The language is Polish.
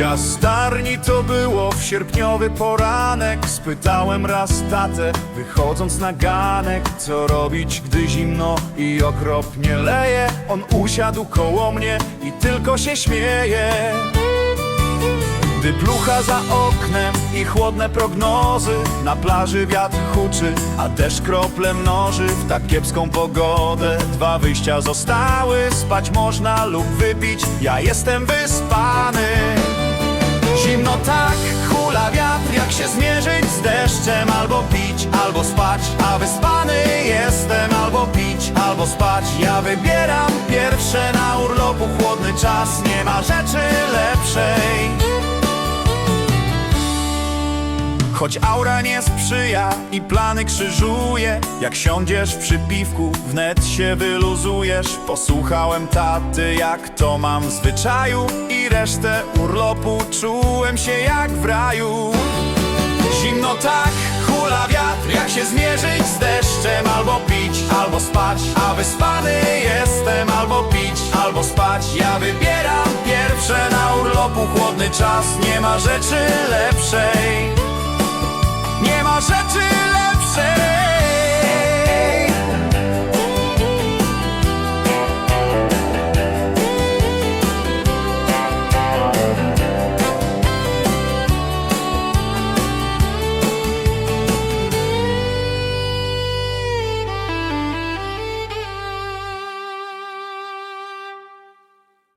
Jastarni to było w sierpniowy poranek. Spytałem raz tatę, wychodząc na ganek Co robić, gdy zimno i okropnie leje. On usiadł koło mnie i tylko się śmieje. Gdy plucha za oknem i chłodne prognozy Na plaży wiatr huczy, a deszcz krople mnoży W tak kiepską pogodę dwa wyjścia zostały. Spać można lub wypić, ja jestem wyspany się zmierzyć z deszczem Albo pić, albo spać, a wyspany jestem Albo pić, albo spać, ja wybieram pierwsze Na urlopu chłodny czas, nie ma rzeczy lepszej. Choć aura nie sprzyja i plany krzyżuje Jak siądziesz przy piwku, wnet się wyluzujesz. Posłuchałem taty, jak to mam w zwyczaju I resztę urlopu czułem się jak w raju tak, hula wiatr, jak się zmierzyć z deszczem Albo pić, albo spać, a wyspany jestem Albo pić, albo spać, ja wybieram pierwsze Na urlopu chłodny czas, nie ma rzeczy lepszej